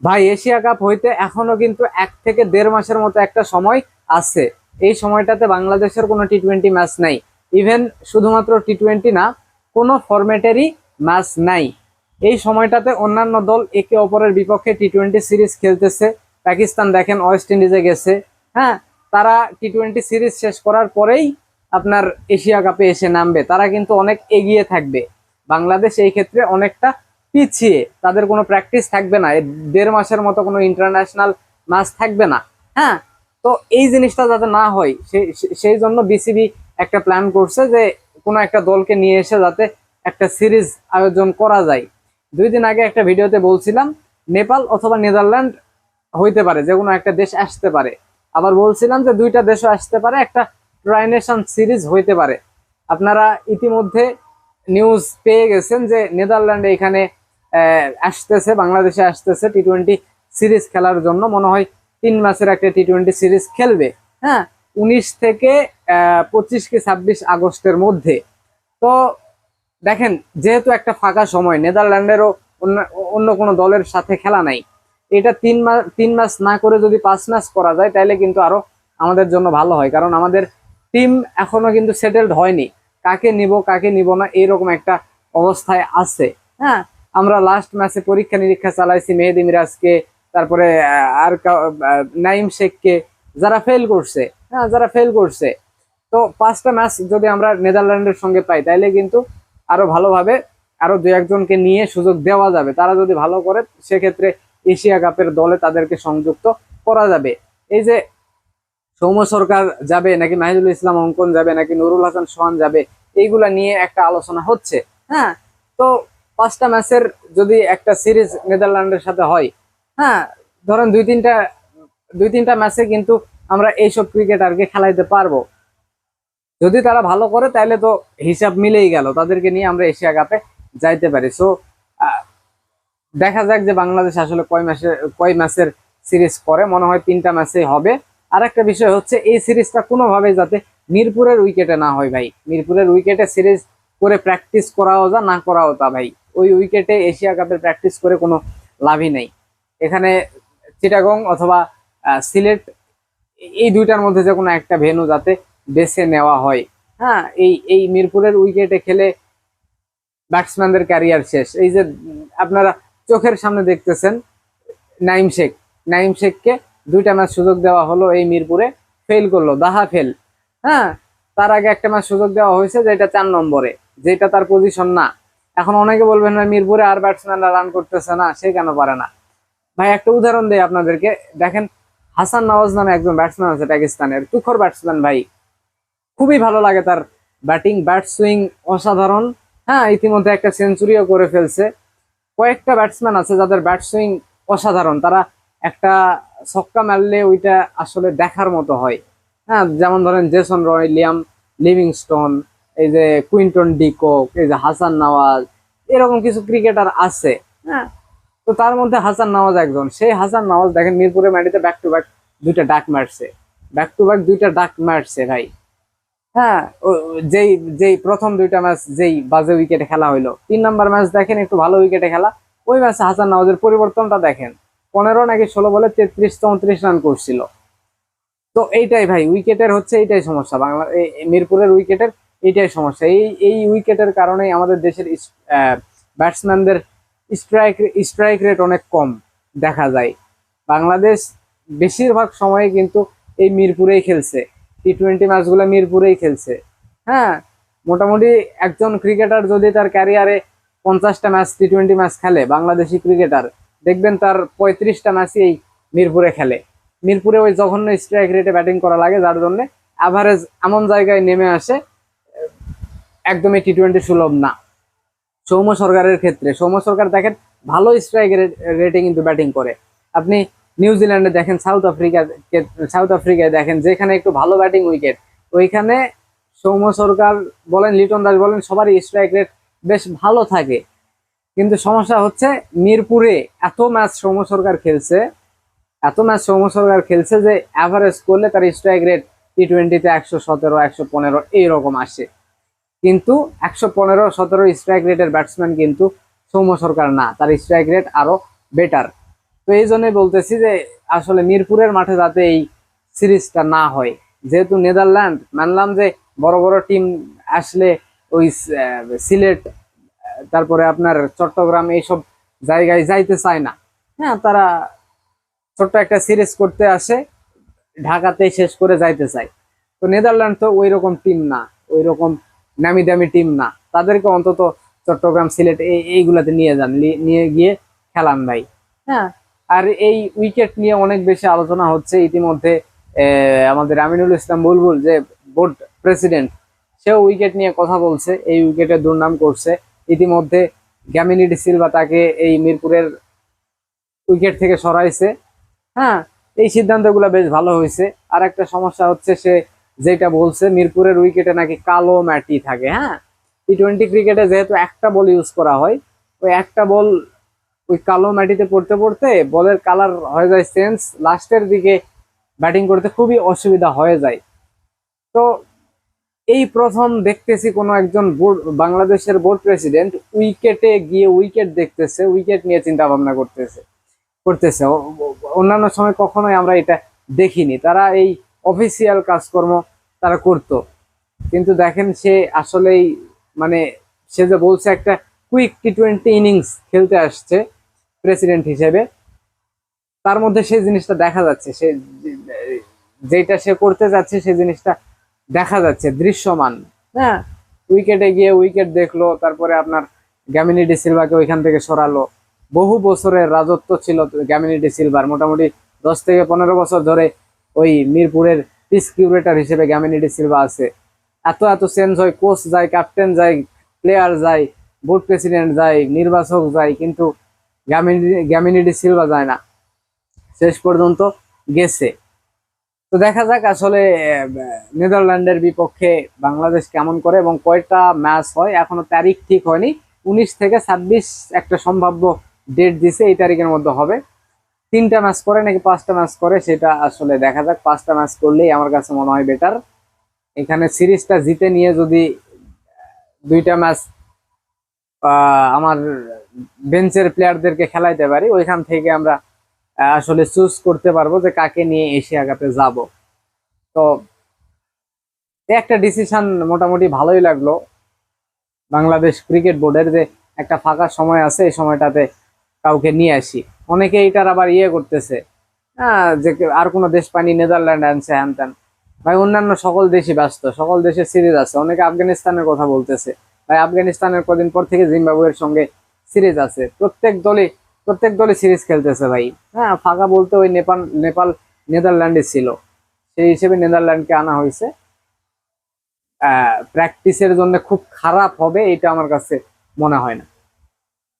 ভাই, Asia cup হইতে এখনও কিন্তু এক থেকে দেড় মাসের মতো একটা সময় আছে। এই সময়টাতে বাংলাদেশের কোনো টি টোয়েন্টি ম্যাচ নাই। ইভেন শুধুমাত্র টি টোয়েন্টি না, কোনো ফরম্যাটেরই ম্যাচ নাই। এই সময়টাতে অন্যান্য দল একে অপরের বিপক্ষে টি টোয়েন্টি সিরিজ খেলতেছে। পাকিস্তান দেখেন ওয়েস্ট ইন্ডিজে গেছে। হ্যাঁ তারা টি টোয়েন্টি সিরিজ শেষ করার পরেই আপনার এশিয়া কাপে এসে নামবে। তারা কিন্তু অনেক এগিয়ে থাকবে। বাংলাদেশ এই ক্ষেত্রে অনেকটা পিছিয়ে তাদের কোনো প্র্যাকটিস থাকবে না। দেড় মাসের মতো কোনো ইন্টারন্যাশনাল ম্যাচ থাকবে না। হ্যাঁ? তো এই জিনিসটা যাতে না হয় সেই জন্য বিসিবি একটা প্ল্যান করছে যে কোনো একটা দলকে নিয়ে এসে যাতে একটা সিরিজ আয়োজন করা যায়। দুই দিন আগে একটা ভিডিওতে বলছিলাম, নেপাল অথবা নেদারল্যান্ড হইতে পারে, যে কোনো একটা দেশ আসতে পারে। আবার বলছিলাম যে দুইটা দেশও আসতে পারে, একটা ট্রাইনেশন সিরিজ হইতে পারে। আপনারা ইতিমধ্যে নিউজ পেয়ে গেছেন যে নেদারল্যান্ডে এখানে আসতেছে, বাংলাদেশে আসতেছে টি টোয়েন্টি সিরিজ খেলার জন্য। মনে হয় তিন মাসের একটা টি টোয়েন্টি সিরিজ খেলবে। হ্যাঁ উনিশ থেকে পঁচিশ কি ছাব্বিশ আগস্টের মধ্যে। তো দেখেন, যেহেতু একটা ফাঁকা সময়, নেদারল্যান্ডেরও অন্য অন্য কোনো দলের সাথে খেলা নাই। এটা তিন মাস তিন মাস না করে যদি পাঁচ মাস করা যায় তাহলে কিন্তু আরও আমাদের জন্য ভালো হয়। কারণ আমাদের টিম এখনও কিন্তু সেটেলড হয়নি। কাকে নিব কাকে নিব না, এরকম একটা অবস্থায় আছে। হ্যাঁ আমরা লাস্ট ম্যাচে পরীক্ষা নিরীক্ষা চালাইছি মেহেদি মিরাজকে, তারপরে আর নাইম শেখকে, যারা ফেল করছে হ্যাঁ যারা ফেল করছে। তো পাঁচটা ম্যাচ যদি আমরা নেদারল্যান্ডের সঙ্গে পাই, তাইলে কিন্তু আরও ভালোভাবে আরও দু একজনকে নিয়ে সুযোগ দেওয়া যাবে। তারা যদি ভালো করে, সেক্ষেত্রে এশিয়া কাপের দলে তাদেরকে সংযুক্ত করা যাবে। এই যে সৌম্য সরকার যাবে, নাকি মাহিদুল ইসলাম অঙ্কন যাবে, নাকি নুরুল হাসান সোহান যাবে, এইগুলা নিয়ে একটা আলোচনা হচ্ছে হ্যাঁ? তো পাঁচটা ম্যাচের যদি একটা সিরিজ নেদারল্যান্ডের সাথে হয় হ্যাঁ ধরেন দুই তিনটা দুই তিনটা ম্যাচে কিন্তু আমরা এইসব ক্রিকেটারকে খেলাইতে পারব। যদি তারা ভালো করে তাহলে তো হিসাব মিলেই গেল। তাদেরকে নিয়ে আমরা এশিয়া কাপে যাইতে পারি। সো দেখা যাক যে বাংলাদেশ আসলে কয় ম্যাচের কয় ম্যাচের সিরিজ করে। মনে হয় তিনটা ম্যাচেই হবে। আর একটা বিষয় হচ্ছে, এই সিরিজটা কোনোভাবে যাতে মিরপুরের উইকেটে না হয় ভাই। মিরপুরের উইকেটে সিরিজ করে প্র্যাকটিস করাও যা, না করাও তা ভাই। ওই উইকেটে এশিয়া কাপের প্র্যাকটিস করে কোনো লাভই নেই। এখানে চিটাগং অথবা সিলেট, এই দুইটার মধ্যে যে কোনো একটা ভেন্যু যাতে বেছে নেওয়া হয়। হ্যাঁ এই এই মিরপুরের উইকেটে খেলে ব্যাটসম্যানদের ক্যারিয়ার শেষ। এই যে, আপনারা চোখের সামনে দেখতেছেন নাইম শেখ। নাইম শেখকে দুইটা ম্যাচ সুযোগ দেওয়া হলো এই মিরপুরে, ফেল করল, দাহা ফেল। হ্যাঁ তার আগে একটা ম্যাচ সুযোগ দেওয়া হয়েছে যেটা চার নম্বরে, যেটা তার পজিশন না। এখন অনেকে বলবেন, ভাই, মিরপুরে আর ব্যাটসম্যানরা রান করতেছে না, সে কেন পারে না? ভাই, একটা উদাহরণ দেই আপনাদেরকে। দেখেন, হাসান নওয়াজ নামে একজন ব্যাটসম্যান আছে পাকিস্তানের, তুখর ব্যাটসম্যান ভাই। খুবই ভালো লাগে তার ব্যাটিং ব্যাট সুইং অসাধারণ। হ্যাঁ ইতিমধ্যে একটা সেঞ্চুরিও করে ফেলছে। কয়েকটা ব্যাটসম্যান আছে যাদের ব্যাট সুইং অসাধারণ। তারা একটা ছক্কা মারলে ওইটা আসলে দেখার মতো হয়। হ্যাঁ যেমন ধরেন জেসন রয় লিয়াম লিভিংস্টোন এই যে কুইন্টন ডিকক, এই যে হাসান নওয়াজ, এরকম কিছু ক্রিকেটার আছে হ্যাঁ? তো তার মধ্যে হাসান নওয়াজ একজন। সেই হাসান নওয়াজ দেখেন মিরপুরে মাটিতে ব্যাক টু ব্যাক দুইটা ডাক মারছে। ব্যাক টু ব্যাক দুইটা ডাক মারছে ভাই। হ্যাঁ যেই যেই প্রথম দুইটা ম্যাচ যেই বাজে উইকেটে খেলা হইল। তিন নাম্বার ম্যাচ দেখেন, একটু ভালো উইকেটে খেলা। ওই ম্যাচে হাসান নওয়াজের পরিবর্তনটা দেখেন। পনেরো নাকি ষোলো বলে তেত্রিশ, চৌত্রিশ রান করছিল। তো এইটাই ভাই উইকেটের হচ্ছে এইটাই সমস্যা। বাংলা মিরপুরের উইকেটের এইটাই সমস্যা। এই এই উইকেটের কারণেই আমাদের দেশের ব্যাটসম্যানদের স্ট্রাইক স্ট্রাইক রেট অনেক কম দেখা যায়। বাংলাদেশ বেশিরভাগ সময়ে কিন্তু এই মিরপুরেই খেলছে। টি টোয়েন্টি ম্যাচগুলো মিরপুরেই খেলছে। হ্যাঁ মোটামুটি একজন ক্রিকেটার যদি তার ক্যারিয়ারে পঞ্চাশটা ম্যাচ টি টোয়েন্টি ম্যাচ খেলে, বাংলাদেশি ক্রিকেটার দেখবেন তার পঁয়ত্রিশটা ম্যাচই এই মিরপুরে খেলে। মিরপুরে ওই জঘন্য স্ট্রাইক রেটে ব্যাটিং করা লাগে, যার জন্য অ্যাভারেজ এমন জায়গায় নেমে আসে একদমই টি টোয়েন্টি সুলভ না। সৌম্য সরকারের ক্ষেত্রে। সৌম্য সরকার দেখেন, ভালো স্ট্রাইক রেটে কিন্তু ব্যাটিং করে। আপনি নিউজিল্যান্ডে দেখেন সাউথ আফ্রিকা সাউথ আফ্রিকায় দেখেন, যেখানে একটু ভালো ব্যাটিং উইকেট ওইখানে সৌম্য সরকার বলেন, লিটন দাস বলেন, সবারই স্ট্রাইক রেট বেশ ভালো থাকে। কিন্তু সমস্যা হচ্ছে, মিরপুরে এত ম্যাচ সৌম্য সরকার খেলছে, এত ম্যাচ সৌম্য সরকার খেলছে যে অ্যাভারেজ করলে তার স্ট্রাইক রেট টি টোয়েন্টিতে একশো সতেরো, একশো পনেরো, এইরকম আসে। কিন্তু একশো পনেরো, সতেরো স্ট্রাইক রেটের ব্যাটসম্যান কিন্তু সৌম্য সরকার না। তার স্ট্রাইক রেট আরও বেটার তো এই জন্যই বলতেছি যে, আসলে মিরপুরের মাঠে যাতে এই সিরিজটা না হয়, যেহেতু নেদারল্যান্ড, মানলাম যে বড় বড় টিম আসলে ওই সিলেট, তারপরে আপনার চট্টগ্রাম এইসব জায়গায় যাইতে চায় না। হ্যাঁ তারা ছোট্ট একটা সিরিজ করতে আসে, ঢাকাতেই শেষ করে যাইতে চায়। তো নেদারল্যান্ড তো ওই রকম টিম না ওই রকম নামি দামি টিম না। তাদেরকে অন্তত চট্টগ্রাম সিলেট এই এইগুলাতে নিয়ে যান। নিয়ে গিয়ে খেলান ভাই। হ্যাঁ। আর এই উইকেট নিয়ে অনেক বেশি আলোচনা হচ্ছে ইতিমধ্যে আমাদের আমিনুল ইসলাম বুলবুল যে বোর্ড প্রেসিডেন্ট সেও উইকেট নিয়ে কথা বলছে এই উইকেটের দুর্নাম করছে। ইতিমধ্যে গ্যামিনি ডি সিলভা তাকে এই মিরপুরের উইকেট থেকে সরাইছে। হ্যাঁ। এই সিদ্ধান্তগুলো বেশ ভালো হয়েছে। আর একটা সমস্যা হচ্ছে সে যেটা বলছে, মিরপুরের উইকেটে নাকি কালো ম্যাটি থাকে হ্যাঁ? টি টোয়েন্টি ক্রিকেটে যেহেতু একটা বল ইউজ করা হয়, ওই একটা বল ওই কালো মাটিতে পড়তে পড়তে বলের কালার হয়ে যায় চেঞ্জ লাস্টের দিকে ব্যাটিং করতে খুবই অসুবিধা হয়ে যায়। তো এই প্রথম দেখতেছি কোনো একজন বোর্ড বাংলাদেশের বোর্ড প্রেসিডেন্ট উইকেটে গিয়ে উইকেট দেখতেছে উইকেট নিয়ে চিন্তা ভাবনা করতেছে করতেছে। অন্যান্য সময় কখনোই আমরা এটা দেখিনি। তারা এই অফিসিয়াল কাজকর্ম তারা করতো। কিন্তু দেখেন সে আসলেই মানে সে যে বলছে একটা কুইক টি টোয়েন্টি ইনিংস খেলতে আসছে প্রেসিডেন্ট হিসেবে, তার মধ্যে সেই জিনিসটা দেখা যাচ্ছে। সে যেটা সে করতে যাচ্ছে সেই জিনিসটা দেখা যাচ্ছে, দৃশ্যমান। হ্যাঁ উইকেটে গিয়ে উইকেট দেখল, তারপরে আপনার গ্যামিনি ডি সিলভাকে ওইখান থেকে সরালো। বহু বছরের রাজত্ব ছিল গ্যামিনি ডি সিলভার মোটামুটি দশ থেকে পনেরো বছর ধরে ওই মিরপুরের পিস কিউরেটার হিসেবে গ্যামিনি ডি সিলভা আছে। এত এত চেঞ্জ হয় কোচ যায় ক্যাপ্টেন যায় প্লেয়ার যায় বোর্ড প্রেসিডেন্ট যায়, নির্বাচক যায়, কিন্তু গ্যামিনি গ্যামিনি সিলভা যায় না। শেষ পর্যন্ত গেছে। তো দেখা যাক আসলে নেদারল্যান্ডের বিপক্ষে বাংলাদেশ কেমন করে এবং কয়টা ম্যাচ হয়। এখনও তারিখ ঠিক হয়নি। উনিশ থেকে ছাব্বিশ একটা সম্ভাব্য ডেট দিছে, এই তারিখের মধ্যে হবে। তিনটা ম্যাচ করে নাকি পাঁচটা ম্যাচ করে সেটা আসলে দেখা যাক। পাঁচটা ম্যাচ করলেই আমার কাছে মনে হয় বেটার এখানে সিরিজটা জিতে নিয়ে যদি দুইটা ম্যাচ আমার বেঞ্চের প্লেয়ারদেরকে খেলাইতে পারি, ওইখান থেকে আমরা আসলে চুজ করতে পারব যে কাকে নিয়ে এশিয়া কাপে যাব। তো একটা ডিসিশন মোটামুটি ভালোই লাগল। বাংলাদেশ ক্রিকেট বোর্ডের যে একটা ফাঁকা সময় আছে, এই সময়টাতে কাউকে নিয়ে আসি। অনেকে এটার আবার ইয়ে করতেছে। হ্যাঁ যে আর কোনো দেশ পানি, নেদারল্যান্ড আনছে হ্যান ত্যান। ভাই, অন্যান্য সকল দেশই ব্যস্ত, সকল দেশের সিরিজ আছে। অনেকে আফগানিস্তানের কথা বলতেছে। ভাই, আফগানিস্তানের কদিন পর থেকে জিম্বাবুয়ের সঙ্গে সিরিজ আছে। প্রত্যেক দলে প্রত্যেক দলে সিরিজ খেলতেছে ভাই। হ্যাঁ ফাঁকা বলতে ওই নেপাল নেপাল, নেদারল্যান্ডে ছিল। সেই হিসেবে নেদারল্যান্ডকে আনা হয়েছে। প্র্যাকটিসের জন্য খুব খারাপ হবে, এটা আমার কাছে মনে হয় না।